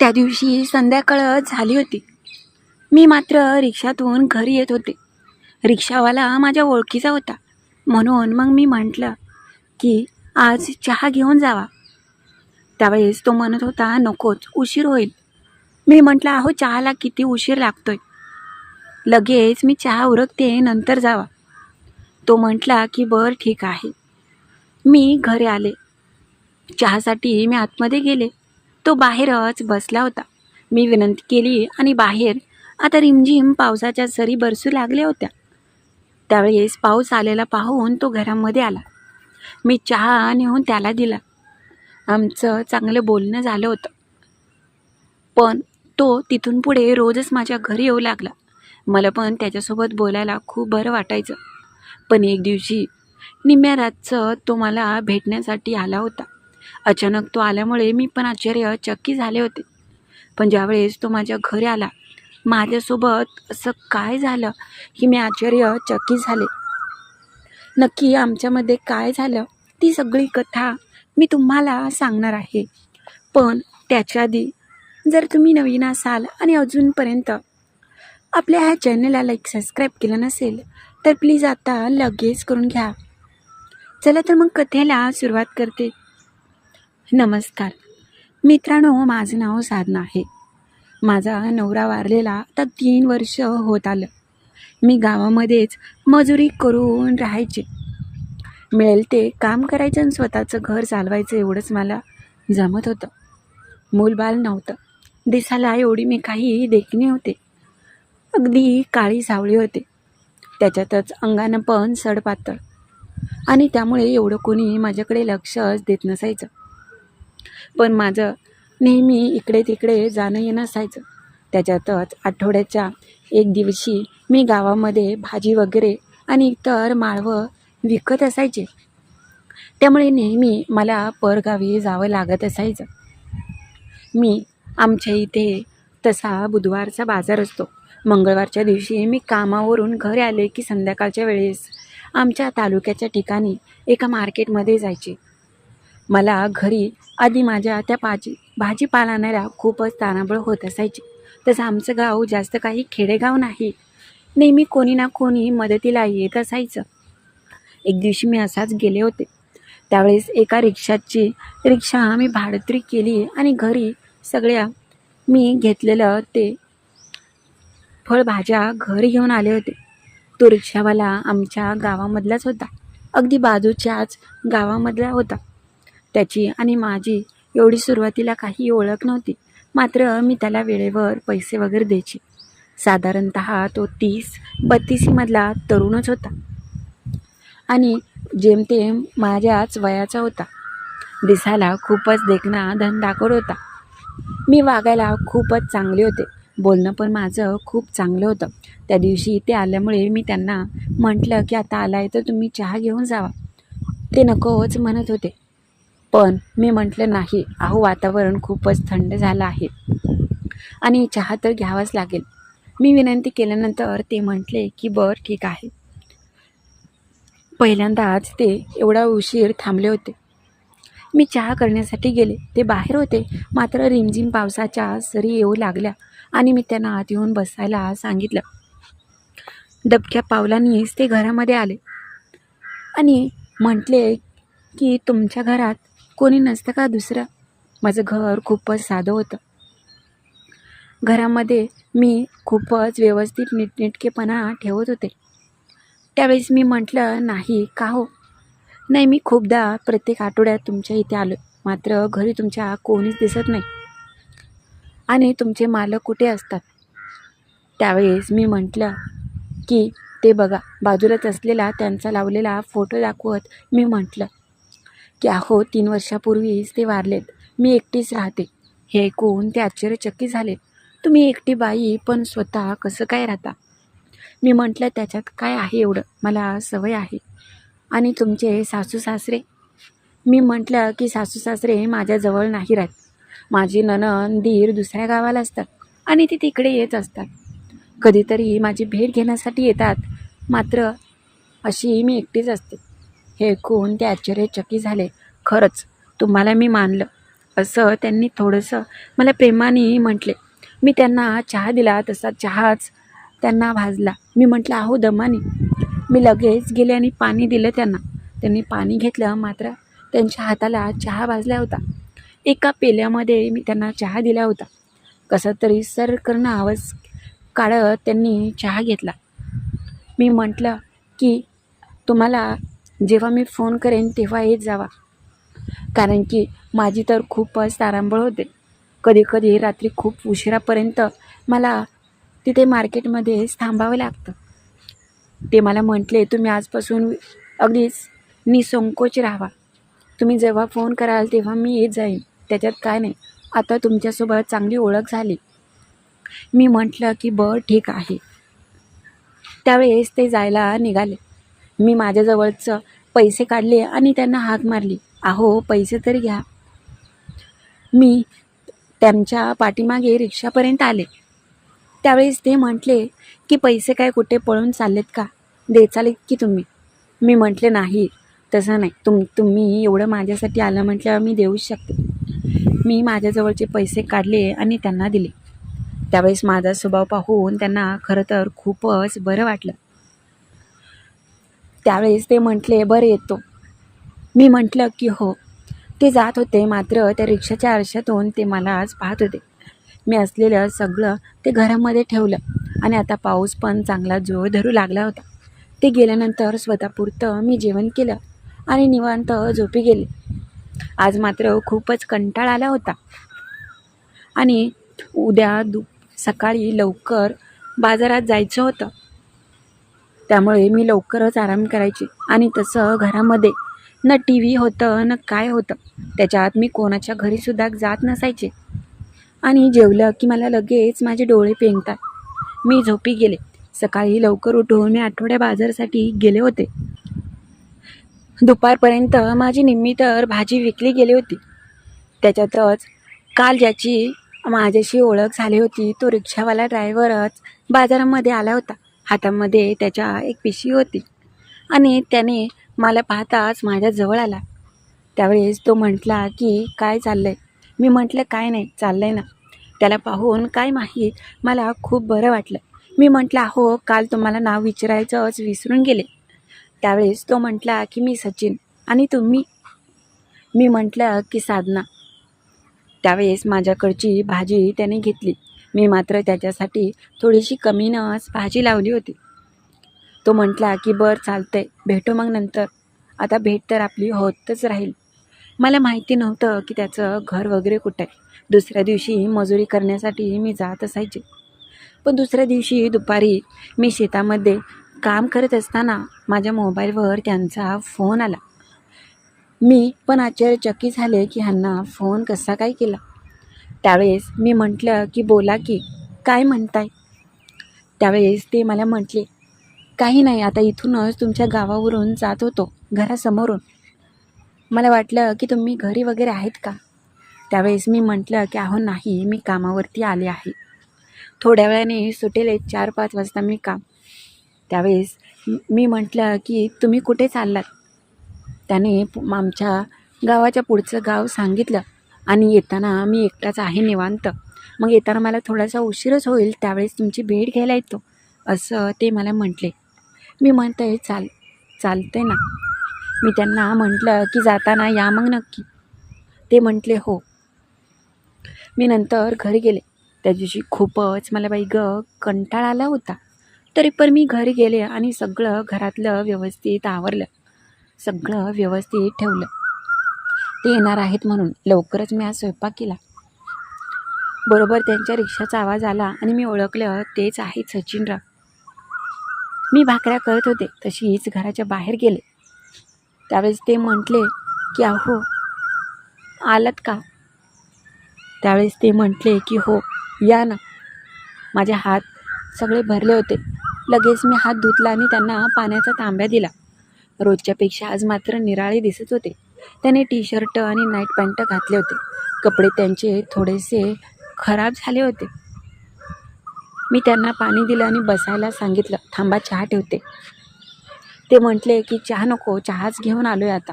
त्या दिवशी संध्याकाळ झाली होती. मी मात्र रिक्षातून घरी येत होते. रिक्षावाला माझ्या ओळखीचा होता. म्हणून मग मी म्हटलं की आज चहा घेऊन जावा. त्यावेळेस तो म्हणत होता नकोच उशीर होईल. मी म्हटलं अहो चहाला किती उशीर लागतोय. लगेच मी चहा उरकते नंतर जावा. तो म्हटला की बरं ठीक आहे. मी घरी आले. चहासाठी मी आतमध्ये गेले. तो बाहेरच बसला होता. मी विनंती केली आणि बाहेर आता रिमझिम पावसाच्या सरी बरसू लागल्या होत्या. त्यावेळेस पाऊस आलेला पाहून तो घरामध्ये आला. मी चहा नेऊन त्याला दिला. आमचं चांगलं बोलणं झालं होतं. पण तो तिथून पुढे रोजच माझ्या घरी येऊ लागला. मला पण त्याच्यासोबत बोलायला खूप बरं वाटायचं. पण एक दिवशी निम्म्या रातचं तो मला भेटण्यासाठी आला होता. अचानक तो आल्यामुळे मी पण आश्चर्यचक्की झाले होते. पण ज्यावेळेस तो माझ्या घरी आला माझ्यासोबत असं काय झालं की मी आश्चर्यचकित झाले. नक्की आमच्यामध्ये काय झालं ती सगळी कथा मी तुम्हाला सांगणार आहे. पण त्याच्या आधी जर तुम्ही नवीन असाल आणि अजूनपर्यंत आपल्या ह्या चॅनलला लाईक सबस्क्राईब केलं नसेल तर प्लीज आता लगेच करून घ्या. चला तर मग कथेला सुरुवात करते. नमस्कार. मित्रांनो माझं नाव साधना आहे. माझा नवरा वारलेला आता तीन वर्ष होत आलं. मी गावामध्येच मजुरी करून राहायचे. मिळेल ते काम करायचं आणि स्वतःचं घर चालवायचं एवढंच मला जमत होतं. मूलबाल नव्हतं. दिसायला एवढी मी काही देखणे होते. अगदी काळी सावळी होते. त्याच्यातच अंगानं पण सडपातळ. आणि त्यामुळे एवढं कोणी माझ्याकडे लक्षच देत नसायचं. पण माझं नेहमी इकडे तिकडे जाणं येणं असायचं. त्याच्यातच आठवड्याच्या एक दिवशी मी गावामध्ये भाजी वगैरे आणि इतर माळवं विकत असायचे. त्यामुळे नेहमी मला परगावी जावं लागत असायचं. मी आमच्या इथे तसा बुधवारचा बाजार असतो. मंगळवारच्या दिवशी मी कामावरून घरी आले की संध्याकाळच्या वेळेस आमच्या तालुक्याच्या ठिकाणी एका मार्केटमध्ये जायचे. मला घरी आधी माझ्या त्या भाजी भाजीपाला आणायला खूपच तानाबळ होत असायची. तसं आमचं गाव जास्त काही खेडेगाव नाही. नेहमी कोणी ना कोणी मदतीला येत असायचं. एक दिवशी मी असाच गेले होते. त्यावेळेस एका रिक्षाची रिक्षा मी भाडत्री केली आणि घरी सगळ्या मी घेतलेलं ते फळभाज्या घरी घेऊन आले होते. तो रिक्षावाला आमच्या गावामधलाच होता. अगदी बाजूच्याच गावामधला होता. त्याची आणि माझी एवढी सुरुवातीला काही ओळख नव्हती. मात्र मी त्याला वेळेवर पैसे वगैरे द्यायची. साधारणत तो तीस बत्तीसीमधला तरुणच होता. आणि जेमतेम माझ्याच वयाचा होता. दिसायला खूपच देखणा धनदाकड होता. मी वागायला खूपच चांगले होते. बोलणं पण माझं खूप चांगलं होतं. त्या दिवशी ते आल्यामुळे मी त्यांना म्हटलं की आता आला आहे तर तुम्ही चहा घेऊन जावा. ते नकोच म्हणत होते. पण मी म्हटलं नाही अहो वातावरण खूपच थंड झालं आहे. आणि चहा तर घ्यावाच लागेल. मी विनंती केल्यानंतर ते म्हटले की बरं ठीक आहे. पहिल्यांदाच ते एवढा उशीर थांबले होते. मी चहा करण्यासाठी गेले. ते बाहेर होते. मात्र रिमझिम पावसाच्या सरी येऊ लागल्या आणि मी त्यांना आत येऊन बसायला सांगितलं. दबक्या पावलांनीच ते घरामध्ये आले आणि म्हटले की तुमच्या घरात कोणी नसतं का दुसरं? माझं घर खूपच साधं होतं. घरामध्ये मी खूपच व्यवस्थित नीटनेटकेपणा ठेवत होते. त्यावेळेस मी म्हटलं नाही का हो? नाही मी खूपदा प्रत्येक आठवड्यात तुमच्या इथे आलो मात्र घरी तुमच्या कोणीच दिसत नाही. आणि तुमचे मालक कुठे असतात? त्यावेळेस मी म्हटलं की ते बघा बाजूलाच असलेला त्यांचा लावलेला फोटो दाखवत मी म्हटलं की अहो तीन वर्षापूर्वीच ते वारलेत. मी एकटीच राहते. हे ऐकून ते आश्चर्यचकित झाले. तुम्ही एकटी बाई पण स्वतः कसं काय राहता? मी म्हटलं त्याच्यात काय आहे एवढं? मला सवय आहे. आणि तुमचे सासू सासरे? मी म्हटलं की सासू सासरे माझ्याजवळ नाही राहत. माझी ननन दीर दुसऱ्या गावाला असतात आणि ते तिकडे येत असतात. कधीतरी माझी भेट घेण्यासाठी येतात. मात्र अशी मी एकटीच असते. हे ऐकून ते आश्चर्यचकित झाले. खरंच तुम्हाला मी मानलं. असं त्यांनी थोडंसं मला प्रेमाने म्हटले. मी त्यांना चहा दिला तसा चहाच त्यांना भाजला. मी म्हटलं अहो दमाने. मी लगेच गेले आणि पाणी दिलं त्यांना. त्यांनी पाणी घेतलं मात्र त्यांच्या हाताला चहा भाजला होता. एका पेल्यामध्ये मी त्यांना चहा दिला होता. कसा तरी सर करणं आवाज काढत त्यांनी चहा घेतला. मी म्हटलं की तुम्हाला जेव्हा मी फोन करेन तेव्हा येत जावा. कारण की माझी तर खूपच तारांबळ होते. कधी कधी रात्री खूप उशिरापर्यंत मला तिथे मार्केटमध्येच थांबावं लागतं. ते मला म्हटले तुम्ही आजपासून अगदीच निसंकोच राहावा. तुम्ही जेव्हा फोन कराल तेव्हा मी येत जाईन. त्याच्यात काय नाही. आता तुमच्यासोबत चांगली ओळख झाली. मी म्हटलं की बरं ठीक आहे. त्यावेळेस ते जायला निघाले. मी माझ्याजवळचं पैसे काढले आणि त्यांना हाक मारली. अहो पैसे तरी घ्या. मी त्यांच्या पाठीमागे रिक्षापर्यंत आले. त्यावेळेस ते म्हटले की पैसे काय कुठे पळून चाललेत का? देचाले की तुम्ही? मी म्हटले नाही तसं नाही. तुम तुम्ही एवढं माझ्यासाठी आलं म्हटल्यावर मी देऊच शकते. मी माझ्याजवळचे पैसे काढले आणि त्यांना दिले. त्यावेळेस माझा स्वभाव पाहून त्यांना खरं तर खूपच बरं वाटलं. त्यावेळेस ते म्हटले बरं येतो. मी म्हटलं की हो. ते जात होते मात्र त्या रिक्षाच्या आरशातून ते मलाच पाहत होते. मी असलेलं सगळं ते घरामध्ये ठेवलं आणि आता पाऊस पण चांगला जोर धरू लागला होता. ते गेल्यानंतर स्वतःपुरतं मी जेवण केलं आणि निवांत झोपी गेले. आज मात्र खूपच कंटाळ आला होता. आणि उद्या दु सकाळी लवकर बाजारात जायचं होतं. त्यामुळे मी लवकरच आराम करायची. आणि तसं घरामध्ये न टी व्ही होतं न काय होतं त्याच्यात मी कोणाच्या घरीसुद्धा जात नसायचे. आणि जेवलं की मला लगेच माझे डोळे पेंगतात. मी झोपी गेले. सकाळी लवकर उठून मी आठवड्या बाजारासाठी गेले होते. दुपारपर्यंत माझी निम्मी तर भाजी विकली गेली होती. त्याच्यातच काल ज्याची माझ्याशी ओळख झाली होती तो रिक्षावाला ड्रायव्हरच बाजारामध्ये आला होता. हातामध्ये त्याच्या एक पिशवी होती. आणि त्याने मला पाहताच माझ्या जवळ आला. त्यावेळेस तो म्हटला की काय चाललं आहे मी म्हटलं काय नाही चाललं आहे ना. त्याला पाहून काय माहीत मला खूप बरं वाटलं. मी म्हटलं अहो काल तुम्हाला नाव विचारायचंच विसरून गेले. त्यावेळेस तो म्हटला की मी सचिन आणि तुम्ही. मी म्हटलं की साधना. त्यावेळेस माझ्याकडची भाजी त्याने घेतली. मी मात्र त्याच्यासाठी थोडीशी कमी कमीनंच भाजी लावली होती. तो म्हटला की बरं चालतंय. भेटू मग नंतर. आता भेट तर आपली होतच राहील. मला माहिती नव्हतं की त्याचं घर वगैरे कुठं आहे. दुसऱ्या दिवशी मजुरी करण्यासाठी मी जात असायचे. पण दुसऱ्या दिवशी दुपारी मी शेतामध्ये काम करत असताना माझ्या मोबाईलवर त्यांचा फोन आला. मी पण आश्चर्यचकित झाले की ह्यांना फोन कसा काय केला? त्यावेळेस मी म्हटलं की बोला की काय म्हणताय? त्यावेळेस ते मला म्हटले काही नाही आता इथूनच तुमच्या गावावरून जात होतो घरासमोरून. मला वाटलं की तुम्ही घरी वगैरे आहेत का? त्यावेळेस मी म्हटलं की अहो नाही मी कामावरती आले आहे. थोड्या वेळाने सुटेल एक चार पाच वाजता मी काम. त्यावेळेस मी म्हटलं की तुम्ही कुठे चाललात? त्याने पु- आमच्या गावाच्या पुढचं गाव सांगितलं. आणि येताना मी एकटाच आहे निवांत. मग येताना मला थोडासा उशीरच होईल त्यावेळेस तुमची भेट घ्यायला येतो असं ते मला म्हटले. मी म्हणतोय चाल चालते ना. मी त्यांना म्हटलं की जाताना या मग नक्की. ते म्हटले हो. मी नंतर घरी गेले. त्या दिवशी खूपच मला बाई ग कंटाळा आला होता. तरी पण मी घरी गेले आणि सगळं घरातलं व्यवस्थित आवरलं. सगळं व्यवस्थित ठेवलं. ते येणार आहेत म्हणून लवकरच मी आज स्वयंपाक केला. बरोबर त्यांच्या रिक्षाचा आवाज आला आणि मी ओळखलं तेच आहेत सचिनराव. मी भाकऱ्या करत होते तशीच घराच्या बाहेर गेले. त्यावेळेस ते म्हटले की अहो आलात का? त्यावेळेस ते म्हटले की हो या ना. माझे हात सगळे भरले होते. लगेच मी हात धुतला आणि त्यांना पाण्याचा तांब्या दिला. रोजच्यापेक्षा आज मात्र निराळे दिसत होते. त्याने टी शर्ट आणि नाईट पॅन्ट घातले होते. कपडे त्यांचे थोडेसे खराब झाले होते. मी त्यांना पाणी दिलं आणि बसायला सांगितलं थांबा चहा ठेवते. ते म्हटले की चहा नको चहाच घेऊन आलो आहे आता.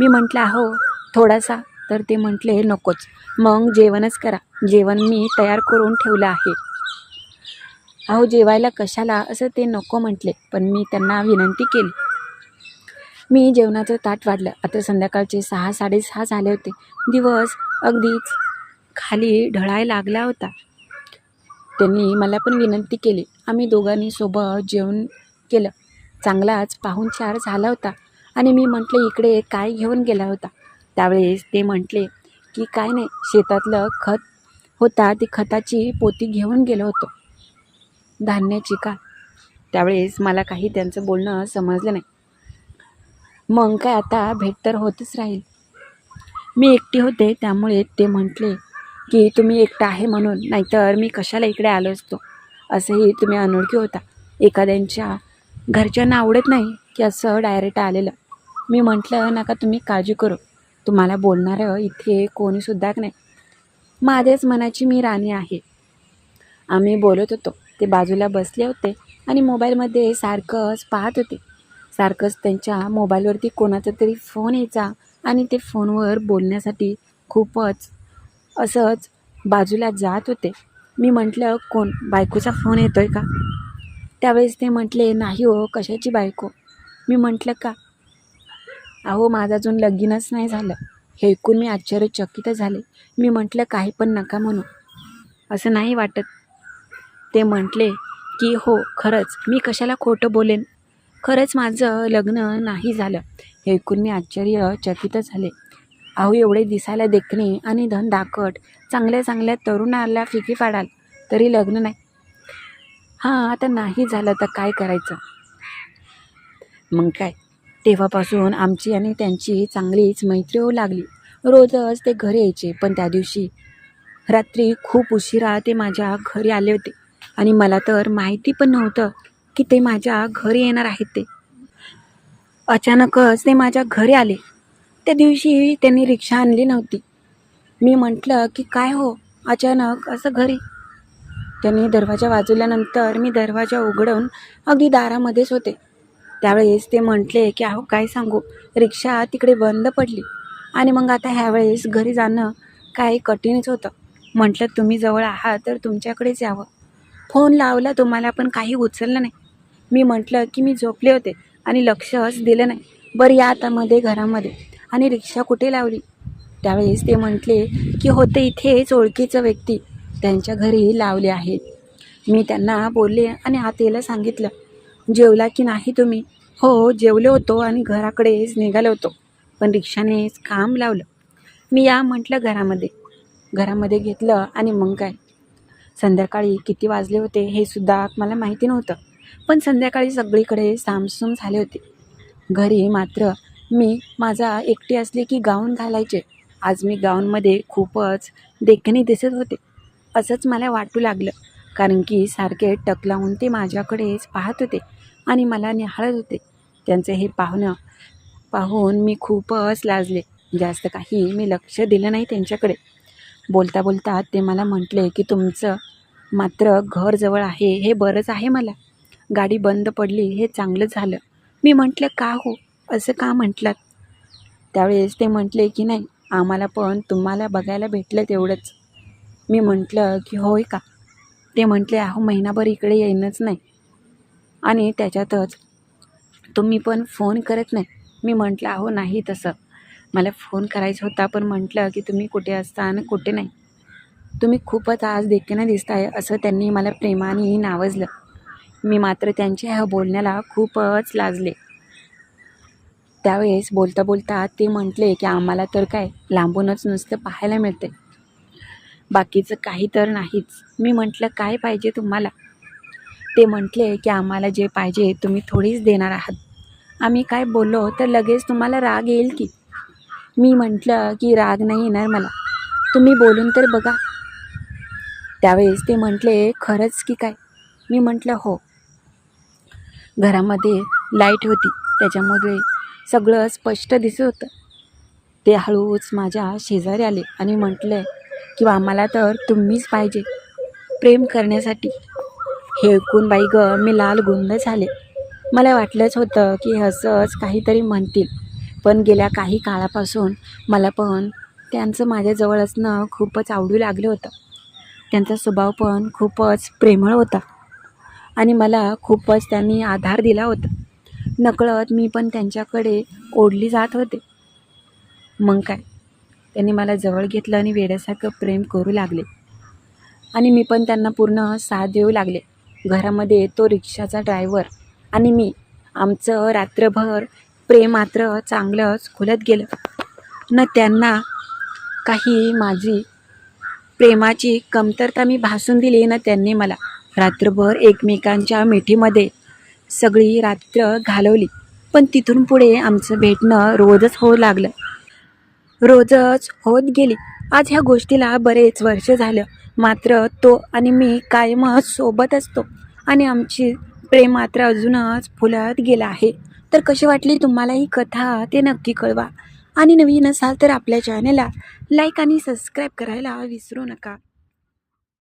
मी म्हटलं अहो थोडासा. तर ते म्हटले नकोच. मग जेवणच करा. जेवण मी तयार करून ठेवलं आहे. अहो जेवायला कशाला? असं ते नको म्हटले पण मी त्यांना विनंती केली. मी जेवणाचं ताट वाढलं. आता संध्याकाळचे सहा साडेसहा झाले होते. दिवस अगदीच खाली ढळाय लागला होता. त्यांनी मला पण विनंती केली. आम्ही दोघांनी सोबत जेवण केलं. चांगलाच पाहुणचार झाला होता आणि मी म्हटले इकडे काय घेऊन गेला होता? त्यावेळेस ते म्हटले की काय नाही शेतातलं खत होता ती खताची पोती घेऊन गेलो होतो. धान्याची का? त्यावेळेस मला काही त्यांचं बोलणं समजलं नाही. मग काय आता भेट तर होतच राहील. मी एकटी होते त्यामुळे ते म्हटले की तुम्ही एकटा आहे म्हणून नाहीतर मी कशाला इकडे आलो असतो? असंही तुम्ही अनोळखी होता. एखाद्यांच्या घरच्यांना आवडत नाही की असं डायरेक्ट आलेलं. मी म्हटलं नका तुम्ही काळजी करू. तुम्हाला बोलणारं इथे कोणीसुद्धा नाही. माझ्याच मनाची मी राणी आहे. आम्ही बोलत होतो. ते बाजूला बसले होते आणि मोबाईलमध्ये सारखंच पाहत होते. सारखंच त्यांच्या मोबाईलवरती कोणाचा तरी फोन यायचा आणि ते फोनवर बोलण्यासाठी खूपच असंच बाजूला जात होते. मी म्हटलं कोण? बायकोचा फोन येतो आहे का? त्यावेळेस ते म्हटले नाही हो कशाची बायको? मी म्हटलं का? अहो माझं अजून लगीनच नाही झालं. हे ऐकून मी आश्चर्यचकित झाले. मी म्हटलं काही पण नका म्हणू. असं नाही वाटत. ते म्हटले की हो खरंच. मी कशाला खोटं बोलेन? खरंच माझं लग्न नाही झालं. हे ऐकून मी आश्चर्यचकित झाले. अहो एवढे दिसायला देखणे आणि धन दाकट चांगल्या चांगल्या तरुणाला फिकी पाडाल तरी लग्न नाही. हां आता नाही झालं तर काय करायचं? मग काय? तेव्हापासून आमची आणि त्यांची चांगलीच मैत्री होऊ लागली. रोजच ते घरी यायचे पण त्या दिवशी रात्री खूप उशिरा ते माझ्या घरी आले होते. आणि मला तर माहिती पण नव्हतं. की ते माझ्या घरी येणार आहेत ते. अचानकच ते माझ्या घरी आले. त्या दिवशी त्यांनी रिक्षा आणली नव्हती. मी म्हटलं की काय हो अचानक असं घरी. त्यांनी दरवाजा वाजवल्यानंतर मी दरवाजा उघडून अगदी दारामध्येच होते. त्यावेळेस ते म्हटले की अहो काय सांगू रिक्षा तिकडे बंद पडली. आणि मग आता ह्यावेळेस घरी जाणं काय कठीणच होतं. म्हटलं तुम्ही जवळ आहात तर तुमच्याकडेच यावं. फोन लावला तुम्हाला पण काही उचललं नाही. मी म्हटलं की मी झोपले होते आणि लक्षच दिलं नाही. बरं या आता मध्ये घरामध्ये. आणि रिक्षा कुठे लावली? त्यावेळेस ते म्हटले की होते इथेच ओळखीचं व्यक्ती. त्यांच्या घरी लावले आहेत. मी त्यांना बोलले आणि आतेला सांगितलं जेवला की नाही तुम्ही? हो जेवलो होतो आणि घराकडेच निघालो होतो. पण रिक्षानेच काम लावलं. मी या म्हटलं घरामध्ये. घरामध्ये घेतलं आणि मग काय? संध्याकाळी किती वाजले होते हे सुद्धा मला माहिती नव्हतं. पण संध्याकाळी सगळीकडे सामसूम झाले होते. घरी मात्र मी माझा एकटी असली की गाऊन घालायचे. आज मी गाऊनमध्ये खूपच देखणी दिसत होते. असंच मला वाटू लागलं कारण की सारखे टक लावून ते माझ्याकडेच पाहत होते आणि मला निहाळत होते. त्यांचे हे पाहुणं पाहून मी खूपच लाजले. जास्त काही मी लक्ष दिलं नाही त्यांच्याकडे. बोलता बोलता ते मला म्हटले की तुमचं मात्र घर जवळ आहे हे बरंच आहे मला. गाडी बंद पडली हे चांगलं झालं. मी म्हटलं का हो? असं का म्हटलात? त्यावेळेस ते म्हटले की नाही आम्हाला पण तुम्हाला बघायला भेटलं तेवढंच. मी म्हटलं की होय का? ते म्हटले अहो महिनाभर इकडे येईनच नाही. आणि त्याच्यातच तुम्ही पण फोन करत नाही. मी म्हटलं अहो नाही तसं. मला फोन करायचा होता पण म्हटलं की तुम्ही कुठे असता आणि कुठे नाही. तुम्ही खूपच आज देखील दिसताय असं त्यांनी मला प्रेमाने नावजलं. मी मात्र त्यांच्या ह्या बोलण्याला खूपच लाजले. त्यावेळेस बोलता बोलता ते म्हटले की आम्हाला तर काय लांबूनच नुसतं पाहायला मिळते बाकीचं काही तर नाहीच. मी म्हटलं काय पाहिजे तुम्हाला? ते म्हटले की आम्हाला जे पाहिजे तुम्ही थोडीच देणार आहात. आम्ही काय बोललो तर लगेच तुम्हाला राग येईल की. मी म्हटलं की राग नाही येणार मला. तुम्ही बोलून तर बघा. त्यावेळेस ते म्हटले खरंच की काय? मी म्हटलं हो. घरामध्ये लाइट होती. त्याच्यामध्ये सगळं स्पष्ट दिसत होतं. ते हळूच माझ्या शेजारी आले आणि म्हटले की आम्हाला तर तुम्हीच पाहिजे. प्रेम करण्यासाठी. हे ऐकून बाई ग मी लाल गुंद झाले. मला वाटलंच होतं की असंच काहीतरी म्हणतील. पण गेल्या काही काळापासून मला पण त्यांचं माझ्याजवळ असणं खूपच आवडू लागलं होतं. त्यांचा स्वभाव पण खूपच प्रेमळ होता. आणि मला खूपच त्यांनी आधार दिला होता. नकळत मी पण त्यांच्याकडे ओढली जात होते. मग काय? त्यांनी मला जवळ घेतलं आणि वेड्यासारखं प्रेम करू लागले. आणि मी पण त्यांना पूर्ण साथ देऊ लागले. घरामध्ये तो रिक्षाचा ड्रायव्हर आणि मी आमचं रात्रभर प्रेम मात्र चांगलंच खुलत गेलं. न त्यांना काही माझी प्रेमाची कमतरता मी भासून दिली ना त्यांनी मला रात्रभर एकमेकांच्या मिठीमध्ये सगळी रात्र घालवली. पण तिथून पुढे आमचं भेटणं रोजच होऊ लागलं. रोजच होत गेली. आज ह्या गोष्टीला बरेच वर्ष झालं. मात्र तो आणि मी कायमच सोबत असतो. आणि आमची प्रेम मात्र अजूनच फुलत गेलं आहे. तर कशी वाटली तुम्हाला ही कथा ते नक्की कळवा. आणि नवीन असाल तर आपल्या चॅनलला लाईक आणि सबस्क्राईब करायला विसरू नका.